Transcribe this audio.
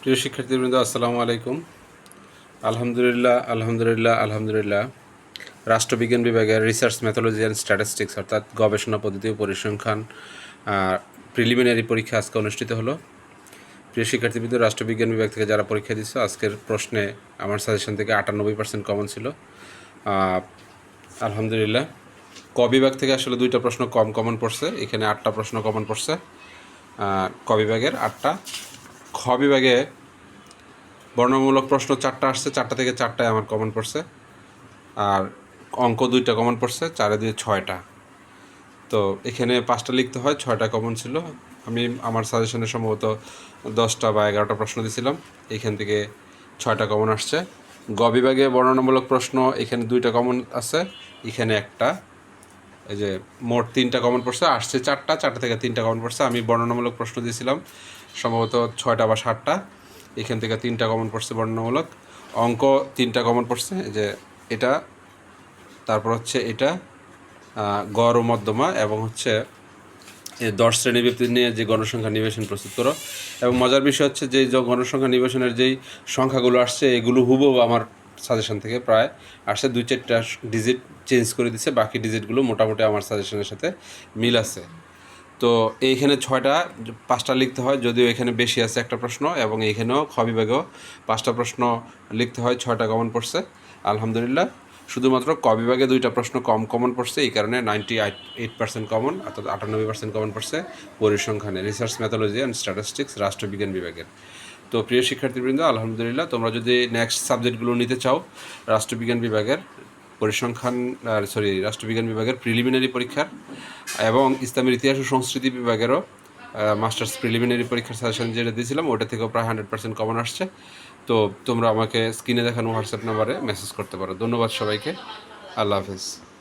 প্রিয় শিক্ষার্থীবৃন্দ, আসসালামু আলাইকুম। আলহামদুলিল্লাহ আলহামদুলিল্লাহ আলহামদুলিল্লাহ। রাষ্ট্রবিজ্ঞান বিভাগের রিসার্চ মেথোলজি অ্যান্ড স্ট্যাটিস্টিক্স অর্থাৎ গবেষণা পদ্ধতি ও পরিসংখ্যান প্রিলিমিনারি পরীক্ষা আজকে অনুষ্ঠিত হলো। প্রিয় শিক্ষার্থীবৃন্দ, রাষ্ট্রবিজ্ঞান বিভাগ থেকে যারা পরীক্ষা দিচ্ছে আজকের প্রশ্নে আমার সাজেশন থেকে আটানব্বই পার্সেন্ট কমন ছিল। আলহামদুলিল্লাহ। ক বিভাগ থেকে আসলে দুইটা প্রশ্ন কম কমন পড়ছে, এখানে আটটা প্রশ্ন কমন পড়ছে। ক বিভাগের আটটা খ বিভাগে বর্ণমূলক প্রশ্ন চারটা আসছে, চারটা থেকে চারটায় আমার কমন পড়ছে। আর অঙ্ক দুইটা কমন পড়ছে, চারে দিয়ে ছয়টা। তো এখানে পাঁচটা লিখতে হয়, ছয়টা কমন ছিল। আমি আমার সাজেশনে সম্ভবত দশটা বা এগারোটা প্রশ্ন দিয়েছিলাম এখান থেকে ছয়টা কমন আসছে। গ বিভাগে বর্ণনামূলক প্রশ্ন, এখানে দুইটা কমন আছে, এখানে একটা। এই যে মোট তিনটা কমন পড়ছে আসছে চারটা চারটা থেকে তিনটা কমন পড়ছে আমি বর্ণনামূলক প্রশ্ন দিয়েছিলাম, সম্ভবত ছয়টা বা সাতটা। এখান থেকে তিনটা কমন পড়ছে বর্ণনামূলক। অঙ্ক, তিনটা কমন পড়ছে যে এটা, তারপর হচ্ছে এটা গড় মধ্যমা, এবং হচ্ছে দশ শ্রেণি ব্যক্তি নিয়ে যে গণসংখ্যা নিবেশন প্রস্তুত করো। এবং মজার বিষয় হচ্ছে যে গণসংখ্যা নিবেশনের যেই সংখ্যাগুলো আসছে, এগুলো হুবহু আমার সাজেশন থেকে প্রায় আসছে, দুই চারটা ডিজিট চেঞ্জ করে দিছে, বাকি ডিজিটগুলো মোটামুটি আমার সাজেশনের সাথে মিল আছে। তো এইখানে ছয়টা, পাঁচটা লিখতে হয়, যদিও এখানে বেশি আছে একটা প্রশ্ন, এবং এইখানেও খ বিভাগেও পাঁচটা প্রশ্ন লিখতে হয়, ছয়টা কমন পড়ছে। আলহামদুলিল্লাহ, শুধুমাত্র ক বিভাগে দুইটা প্রশ্ন কম কমন পড়ছে, এই কারণে নাইনটি এইট পার্সেন্ট কমন অর্থাৎ আটানব্বই পার্সেন্ট কমন পড়ছে পরিসংখ্যানে রিসার্চ মেথোলজি অ্যান্ড স্ট্যাটিস্টিক্স রাষ্ট্রবিজ্ঞান বিভাগের। তো প্রিয় শিক্ষার্থীবৃন্দ, আলহামদুলিল্লাহ, তোমরা যদি নেক্সট সাবজেক্টগুলো নিতে চাও, রাষ্ট্রবিজ্ঞান বিভাগের পরিসংখ্যান সরি রাষ্ট্রবিজ্ঞান বিভাগের প্রিলিমিনারি পরীক্ষার এবং ইসলামের ইতিহাস ও সংস্কৃতি বিভাগেরও মাস্টার্স প্রিলিমিনারি পরীক্ষার সাজেশন যেটা দিয়েছিলাম, ওটা থেকেও প্রায় হান্ড্রেড পার্সেন্ট কমন আসছে। তো তোমরা আমাকে স্ক্রিনে দেখানো হোয়াটসঅ্যাপ নাম্বারে মেসেজ করতে পারো। ধন্যবাদ সবাইকে। আল্লাহ হাফিজ।